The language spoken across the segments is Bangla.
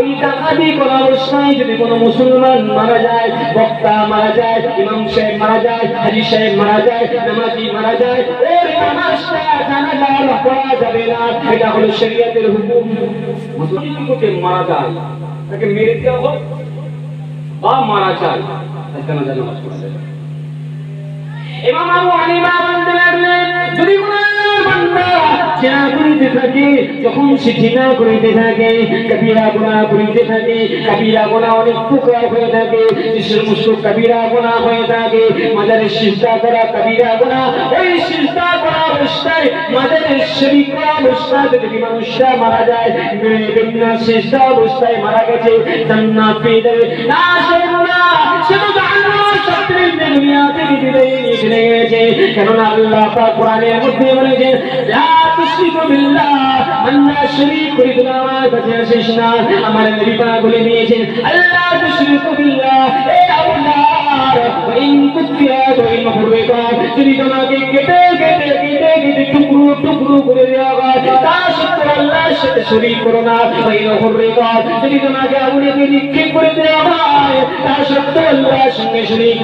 ওই ডাকাতি করা অবস্থায় যদি কোনো মুসলমান মারা যায়, বক্তা মারা যায়, ইমাম সাহেব মারা যায়, হাজি সাহেব মারা যায়, নামাজি মারা যায় ওই নামাজটা জানাজার পড়া যাবে না। এটা হলো শরীয়তের হুকুম। মুসলমান যদি মারা যায়, তাকে মেরে দেওয়া হোক বা মারা যায়, তার নামাজ পড়া যাবে ইমাম আবু হানিফা বলতে লাগলেন, যদি কোনো বান্দা জিনা করিতে থাকে, যখন সে জিনা করিতে থাকে কবিরা গুনাহ করিতে থাকে কবিরা গুনাহ অনেক প্রকার হয়ে থাকে সমস্ত কবিরা গুনাহ হয়ে থাকে মাজারে সিজদা করা কবিরা গুনাহ ওই সিজদা করা অবস্থায় মাজারে শরীক করা অবস্থায় যদি মানুষটা মারা যায় বিভিন্ন সিজদা অবস্থায় মারা গেছে, জান্নাত পেয়ে যাবে না সে না, সে তো জাহান্নামের শত্রুর দুনিয়া থেকে বিদায় নিয়ে চলে গেছে। কেননা আল্লাহ কোরআনের মধ্যে বলেছেন তুশরিকু বিল্লাহ, আল্লাহ শরীক করে তুমি আমার কাছে আসিস না। আমার নবী পাক বলে দিয়েছেন, আল্লাহ তুশরিকু বিল্লাহ, এ মাহরুকা যদি তোমাকে কেটে কেটে কেটে কেটে টুকরো টুকরো করে দেওয়া হয়, তা সত্ত্বেও আল্লাহর সাথে শরীক করো না ওই মাহরুকা যদি তোমাকে আগুনে নিক্ষেপ করে করো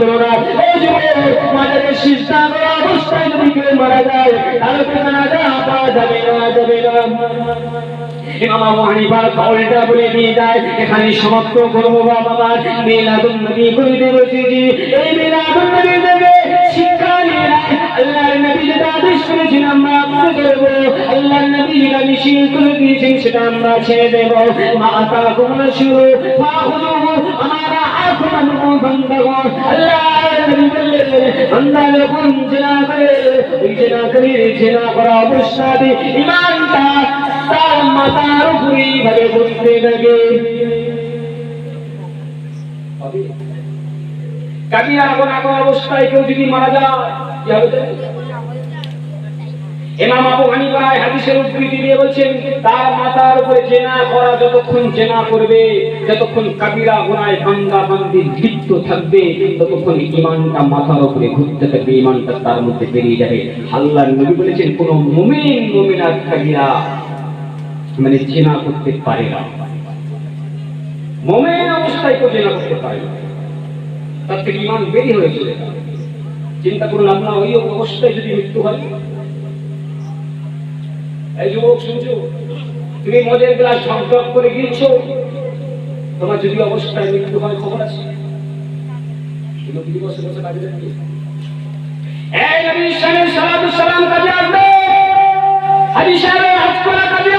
করা মারা যায়, তাহলে জানাজা পাওয়া এখানে সমাপ্ত করব বাবা আমার মিলাদুন নবী করিতে বসেছি এই মিলাদুন নবী থেকে শিক্ষা আল্লাহর নবী যেটা আদেশ করেছেন আমরা আমল করব আল্লাহর নবী যেটা নিষেধ করে দিয়েছেন সেটা আমরা ছেড়ে দেব মা আতা কুমনা শুরু মা খুদুহু আমারা আকুমান বন্ধগণ আল্লাহর বান্দা যখন জেনা করে ওই জেনা করে জেনা এখন এখন অবস্থায় কেউ যদি মারা যায় ইমাম আবু হানিফা হাদিসের উদ্ধৃতি দিয়ে বলছেন, তার উপরে জেনা করা যতক্ষণ জেনা করবে, যতক্ষণ কাবিরা গুনায় ভাঙ্গি লিপ্ত থাকবে, ততক্ষণ ইমানটা মাথার উপরে ঘুরতে থাকবে ইমানটা তার মধ্যে বেরিয়ে যাবে। আল্লাহর নবী বলেছেন, কোন মুমিন কাবিরা মানে জেনা করতে পারে না। মোমেন অবস্থায় কেউ জেনা করতে পারে না। তার থেকে ইমান বেরিয়ে হয়ে চলে চিন্তা করুন, আপনার ওই অবস্থায় যদি মৃত্যু হয় যুবক শুনছো তুমি মদের গ্লাস ঢক করে গিয়েছো? তোমার যদি অবস্থায় মৃত্যু হয় খবর আছে? বসে বসে কাজে সালাম কাজে আসবে। সাহেব হাজ করা কাজে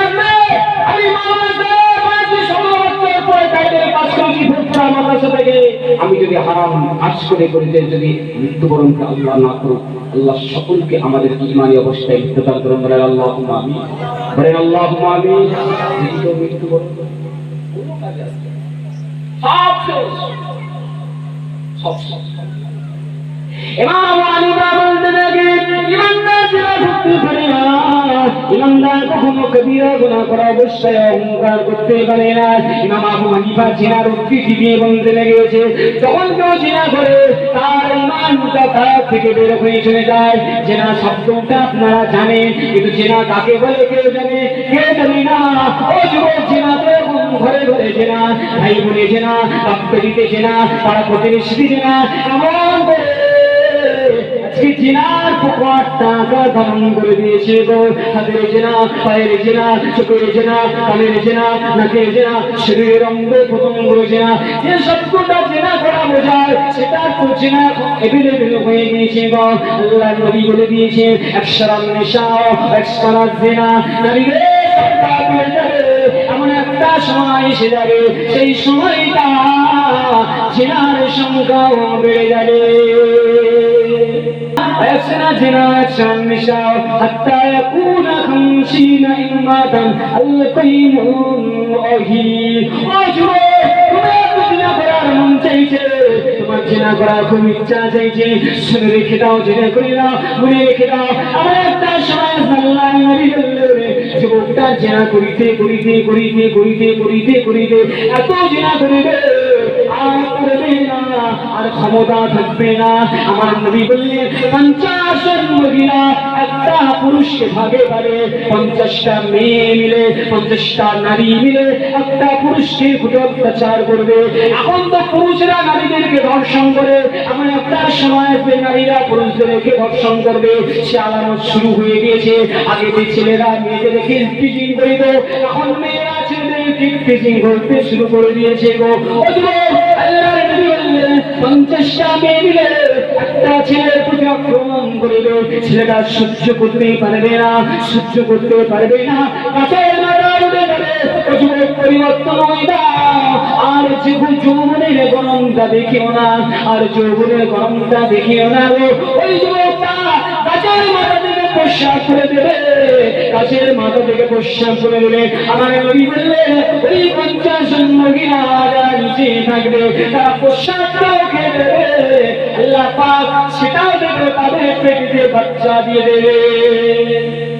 আমি যদি হারাম কাজ করে করিতে যদি মৃত্যুবরণকে আল্লাহ না করুক, আল্লাহ সকলকে আমাদের ইমানি অবস্থায় মৃত্যুদান করুন। বলে আল্লাহ আমি বলে আল্লাহ আমি মৃত্যুবরণ। সব সব সব। ইমাম আবু ইমানদার কখনো কবিরা করা অবশ্যই অহংকার করতে পারে না। ইমাম আবু হানিফা জিনার দিয়ে যখন কেউ জিনা করে, তার তার থেকে বের হয়ে চলে যায়। জেনা শব্দটা আপনারা জানেন, কিন্তু জেনা কাকে বলে কেউ জানে? কেউ জানে না? ও যুবক জেনা ঘরে ঘরে জেনা, ভাই বোনে জেনা, বাপ দিতে জেনা, পাড়া প্রতিবেশী জেনা, এমন করে আজকে জিনার পকট টাকা ধারণ করে দিয়েছে গো। হাতের জেনা, পায়ের জেনা, চোখের জেনা, কানের জেনা, নাকের জেনা, শরীরের অঙ্গ প্রত্যঙ্গ জেনা। যে সবকটা জেনা করা বোঝায়, সেটা তো জেনা এভেলেবেল হয়ে গিয়েছে গো। আল্লাহ নবী বলে দিয়েছে একশরাম নেশা একশরা জেনা। নবী রে এমন একটা সময় এসে যাবে। সেই সময়টা জেনার সংখ্যাও বেড়ে যাবে। ويكسنا جنا يكسن النساء حتى يكون خمسين إماتا القيم أهي واجبه وما يكسنا فرار من চাইছে তোমার জেনা করার খুব ইচ্ছা চাইছে শুনে রেখে দাও জেনে করি না মনে রেখে দাও আমার একটা সময় আল্লাহ নবী বললেন যুবকটা জেনা করিতে করিতে করিতে করিতে করিতে করিতে এত জেনা করিবে করবে না, আর ক্ষমতা থাকবে না। আমার নবী বললেন পঞ্চাশ মহিলা একটা পুরুষকে ভাগে পারে পঞ্চাশটা মেয়ে মিলে, পঞ্চাশটা নারী মিলে একটা পুরুষকে খুঁটে অত্যাচার করবে। এখন তো পুরুষরা নারীদেরকে ধর্ষণ করে আমার একটা সময় আসবে নারীরা পুরুষদেরকে ধর্ষণ করবে। সে আলামত শুরু হয়ে গিয়েছে। আগে যে ছেলেরা মেয়েদেরকে টিচিং করিত, এখন মেয়েরা ছেলেদেরকে টিচিং করতে শুরু করে দিয়েছে গো। সহ্য করতে পারবে না, সহ্য করতে পারবে না। কাছের পরিবর্তন আর যৌবনের গরমটা দেখিও না, আর যৌবনের গরমটা দেখিও না ওই প্রস্রাব করে দেবে গাছের মাথা থেকে প্রস্রাব করে দেবে। আমার নবী বললেন, ওই পঞ্চাশ মহিলা নিচে থাকবে তারা পোশাকটাও খেয়ে দেবে সেটাও দেবে তাদের পেটিতে বাচ্চা দিয়ে দেবে।